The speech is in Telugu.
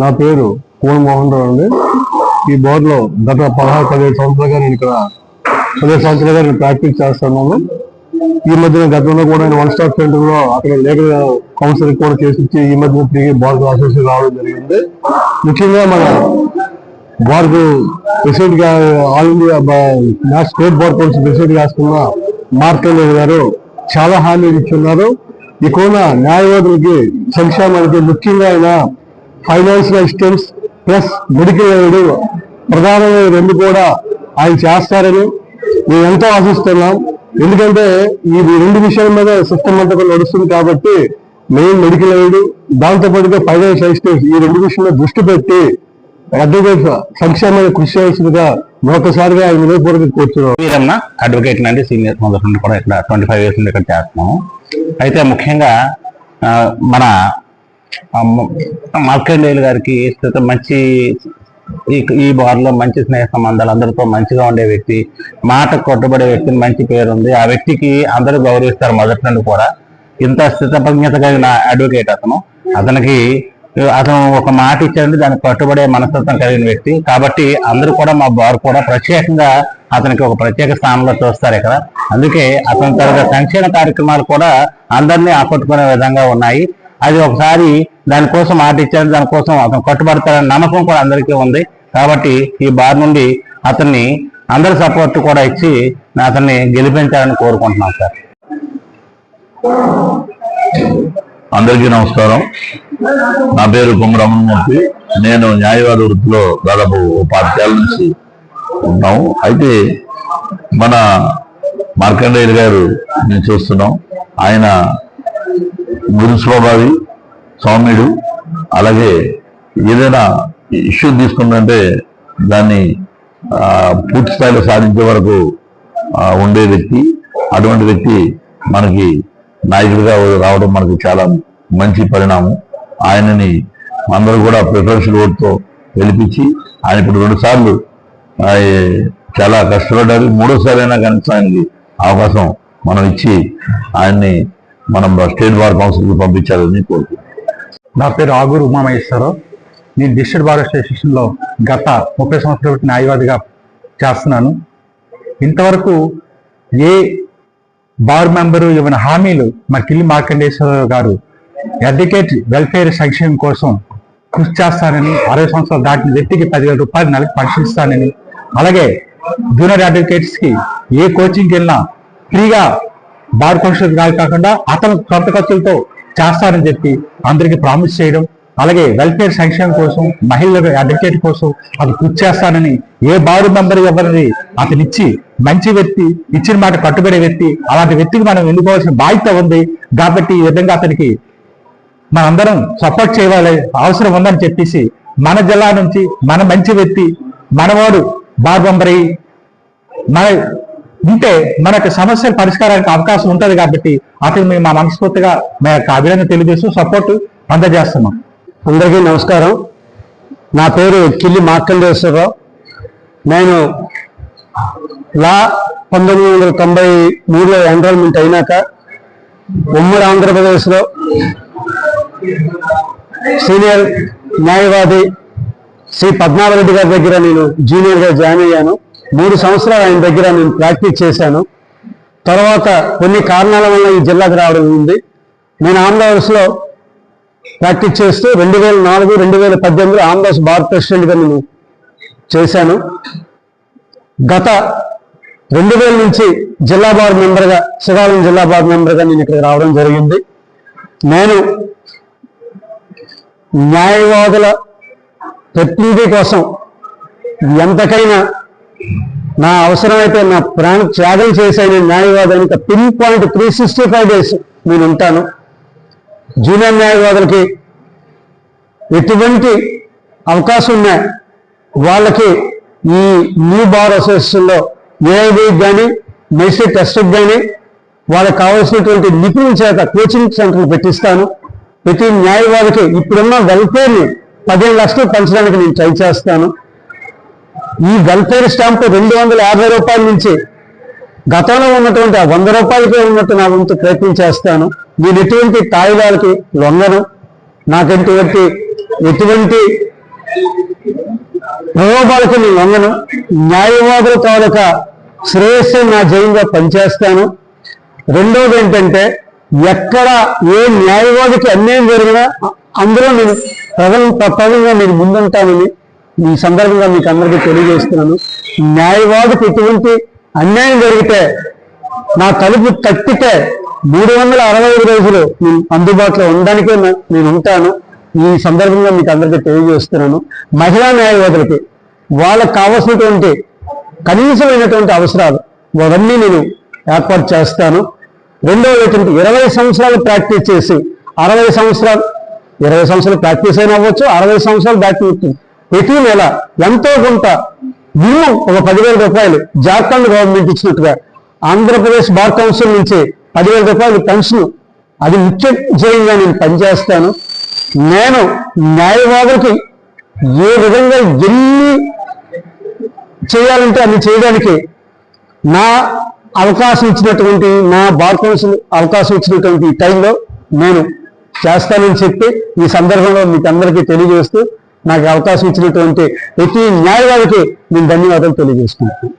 నా పేరు పూర్ణ మోహన్ రావు అండి. ఈ బోర్డులో గత పదహారు పదిహేడు సంవత్సరాలుగా నేను ఇక్కడ పదిహేడు సంవత్సరాలుగా నేను ప్రాక్టీస్ చేస్తున్నాను. ఈ మధ్యన గతంలో కూడా నేను వన్ స్టాప్ సెంటర్లో అక్కడ లీగల్ కౌన్సిలింగ్ కూడా చేసి ఇచ్చి ఈ మధ్యన తిరిగి బార్కు అసోసియేషన్ రావడం జరిగింది. ముఖ్యంగా మన బార్కు ప్రెసిడెంట్గా all India state board council president చేస్తున్న మార్కండేయ గారు చాలా హామీలు ఇచ్చున్నారు ఇకున్న న్యాయవాదులకి సంక్షేమానికి ముఖ్యంగా ఆయన financial assistance plus medical aid ప్రధానమైన రెండు కూడా ఆయన చేస్తారని మేము ఎంతో ఆశిస్తున్నాం. ఎందుకంటే ఈ రెండు విషయాల మీద సిస్టమ్ అంతా కూడా నడుస్తుంది కాబట్టి మెయిన్ మెడికల్ ఎయిడ్ దాంతోపాటుగా ఫైనాన్షియల్ అసిస్టెన్స్ ఈ రెండు విషయంలో దృష్టి పెట్టి అడ్వకేట్ సంక్షేమాన్ని కృషి చేయాల్సిందిగా మరొకసారిగా ఆయన వినయపూర్వక కూర్చున్నాం వీరన్న అడ్వకేట్ నుండి సీనియర్ మొదటి నుండి కూడా ఇక్కడ ట్వంటీ ఫైవ్ ఇయర్స్ నుండి ఇక్కడ చేస్తున్నాము. అయితే ముఖ్యంగా మన మార్కండేయులు గారికి మంచి ఈ ఈ బార్లో మంచి స్నేహ సంబంధాలు అందరితో మంచిగా ఉండే వ్యక్తి మాట కొట్టబడే వ్యక్తిని మంచి పేరు ఉంది. ఆ వ్యక్తికి అందరూ గౌరవిస్తారు మొదటి నుండి కూడా. ఇంత స్థితప్రజ్ఞత కలిగిన అడ్వకేట్ అతను. అతనికి అతను ఒక మాట ఇచ్చాడంటే దానికి కట్టుబడే మనస్తత్వం కలిగిన వ్యక్తి. కాబట్టి అందరూ కూడా మా బార్ కూడా ప్రత్యేకంగా అతనికి ఒక ప్రత్యేక స్థానంలో చూస్తారు ఇక్కడ. అందుకే అతని తరగతి సంక్షేమ కార్యక్రమాలు కూడా అందరినీ ఆకట్టుకునే విధంగా ఉన్నాయి. అది ఒకసారి దానికోసం మాట ఇచ్చాడు దానికోసం అతను కట్టుబడతాడని నమ్మకం కూడా అందరికీ ఉంది. కాబట్టి ఈ బార్ నుండి అతన్ని అందరి సపోర్ట్ కూడా ఇచ్చి అతన్ని గెలిపించాలని కోరుకుంటున్నాం సార్. అందరికీ నమస్కారం. నా పేరు కొమ్మ రమణమూర్తి నేను న్యాయవాద వృత్తిలో దాదాపు ఓ నుంచి ఉన్నాము అయితే మన మార్కండేయులు గారు నేను చూస్తున్నాం. ఆయన గురు స్వభావి సౌమ్యుడు అలాగే ఏదైనా ఇష్యూ తీసుకుందంటే దాన్ని పూర్తి స్థాయిలో సాధించే వరకు ఉండే వ్యక్తి అటువంటి వ్యక్తి మనకి నాయకుడిగా రావడం మనకి చాలా మంచి పరిణామం. ఆయనని అందరూ కూడా ప్రిఫరెన్షియల్ ఓట్తో గెలిపించి ఆయన ఇప్పుడు రెండుసార్లు ఆ, చాలా కష్టపడ్డారు. మూడోసారి అయినా కనీసం ఆయనకి అవకాశం మనం ఇచ్చి ఆయన్ని మనం స్టేట్ బార్ కౌన్సిల్కి పంపించాలని కోరుకుంటున్నాం. నా పేరు ఆగూరు ఉమామహేశ్వరరావు. నేను డిస్ట్రిక్ట్ బార్ అసోసియేషన్లో గత ముప్పై సంవత్సరాల బట్టి న్యాయవాదిగా చేస్తున్నాను. ఇంతవరకు ఏ బార్ మెంబరు ఇవ్వని హామీలు మా కిల్లి మార్కండేశ్వరరావు గారు అడ్వకేట్ వెల్ఫేర్ సంక్షేమం కోసం కృషి చేస్తానని అరవై సంవత్సరాలు దాటిన వ్యక్తికి పదివేల రూపాయలు నెలకు పరిశీలిస్తానని అలాగే జూనియర్ అడ్వకేట్స్కి ఏ కోచింగ్కి వెళ్ళినా ఫ్రీగా బార్ కౌన్సిల్ గారు కాకుండా అతను సొంత ఖర్చులతో చేస్తారని చెప్పి అందరికీ ప్రామిస్ చేయడం అలాగే వెల్ఫేర్ సంక్షేమం కోసం మహిళల అడ్వకేట్ కోసం అతను కృషి చేస్తానని ఏ బారు మెంబర్ ఎవరిని అతనిచ్చి మంచి వ్యక్తి ఇచ్చిన మాట కట్టుబడే వ్యక్తి అలాంటి వ్యక్తికి మనం ఎన్నుకోవాల్సిన బాధ్యత ఉంది కాబట్టి ఈ విధంగా అతనికి మనందరం సపోర్ట్ చేయాలి అవసరం ఉందని చెప్పేసి మన జిల్లా నుంచి మన మంచి వ్యక్తి మనవాడు బార్ బంబరి మన ఉంటే మనకు సమస్యల పరిష్కారానికి అవకాశం ఉంటుంది కాబట్టి అతను మేము మా మనస్ఫూర్తిగా మా యొక్క అభినందన తెలియజేస్తూ సపోర్ట్ అందజేస్తున్నాం. అందరికీ నమస్కారం. నా పేరు కిల్లి మార్కండేశ్వరరావు. నేను లా పంతొమ్మిది వందల తొంభై మూడులో ఎన్రోల్మెంట్ అయినాక ఉమ్మడి ఆంధ్రప్రదేశ్లో సీనియర్ న్యాయవాది శ్రీ పద్మావరెడ్డి గారి దగ్గర నేను జూనియర్గా జాయిన్ అయ్యాను. మూడు సంవత్సరాలు ఆయన దగ్గర నేను ప్రాక్టీస్ చేశాను. తర్వాత కొన్ని కారణాల వల్ల ఈ జిల్లాకు రావడం ఉంది. నేను ఆంధ్రప్రదేశ్లో ప్రాక్టీస్ చేస్తూ రెండు వేల నాలుగు రెండు వేల పద్దెనిమిదిలో ఆంధ్రప్రదేశ్ బార్ ప్రెసిడెంట్గా నేను చేశాను. గత రెండు వేల నుంచి జిల్లా బార్ మెంబర్గా శ్రీకాకుళం జిల్లా బార్ మెంబర్గా నేను ఇక్కడికి రావడం జరిగింది. నేను న్యాయవాదుల ప్రతినిధి కోసం ఎంతకైనా నా అవసరమైతే నా ప్రాణ త్యాగం చేసే నేను న్యాయవాదానికి pin point three sixty five days నేను ఉంటాను. జూనియర్ న్యాయవాదులకి ఎటువంటి అవకాశం ఉన్నా వాళ్ళకి ఈ న్యూ బార్ అసోసియేషన్లో ఏఐబి కానీ మెడిసిన్ టెస్ట్కి కానీ వాళ్ళకి కావాల్సినటువంటి నిపుణుల చేత కోచింగ్ సెంటర్లు పెట్టిస్తాను. ప్రతి న్యాయవాదికి ఇప్పుడున్న వెల్ఫేర్ని పదిహేను లక్షలు పెంచడానికి నేను ట్రై చేస్తాను. ఈ వెల్ఫేర్ స్టాంపు రెండు వందల యాభై రూపాయల నుంచి గతంలో ఉన్నటువంటి ఆ వంద రూపాయలకే ఉన్నట్టు నా వంతు ప్రయత్నం చేస్తాను. నేను ఎటువంటి తాయిదాలకి లొంగను. నాకెటువంటి ఎటువంటి ఎటువంటి నేను లొంగను. న్యాయవాదుల తాలూకా శ్రేయస్సు నా జయంగా పనిచేస్తాను. రెండోది ఏంటంటే ఎక్కడ ఏ న్యాయవాదికి అన్యాయం జరిగినా అందులో నేను ప్రథమ ప్రపంచంగా నేను ముందుంటానని ఈ సందర్భంగా మీకు అందరికీ తెలియజేస్తున్నాను. న్యాయవాదికి ఎటువంటి అన్యాయం జరిగితే నా తలుపు తట్టితే మూడు వందల అరవై ఐదు రోజులు నేను అందుబాటులో ఉండడానికే నేను ఉంటాను. ఈ సందర్భంగా మీకు అందరికీ తెలియజేస్తున్నాను. మహిళా న్యాయవాదులకి వాళ్ళకి కావాల్సినటువంటి కనీసమైనటువంటి అవసరాలు అవన్నీ నేను ఏర్పాటు చేస్తాను. రెండవ ఏంటంటే ఇరవై సంవత్సరాలు ప్రాక్టీస్ చేసి అరవై సంవత్సరాలు ఇరవై సంవత్సరాలు ప్రాక్టీస్ అయినా అవ్వచ్చు అరవై సంవత్సరాలు దాటి ప్రతి నెల ఎంతో కొంత మినిమం ఒక పదివేల రూపాయలు జార్ఖండ్ గవర్నమెంట్ ఇచ్చినట్టుగా ఆంధ్రప్రదేశ్ బార్ కౌన్సిల్ నుంచి పదివేల రూపాయలు పెన్షన్. అది ముఖ్య ధ్యేయంగా నేను పనిచేస్తాను. నేను న్యాయవాదులకి ఏ విధంగా ఎన్ని చేయాలంటే అన్ని చేయడానికి నా అవకాశం ఇచ్చినటువంటి నా బార్ కౌన్సిల్ అవకాశం ఇచ్చినటువంటి ఈ టైంలో నేను చేస్తానని చెప్పి ఈ సందర్భంలో మీకు అందరికీ తెలియజేస్తూ నాకు అవకాశం ఇచ్చినటువంటి ప్రతి న్యాయవాదికి నేను ధన్యవాదాలు తెలియజేస్తున్నాను.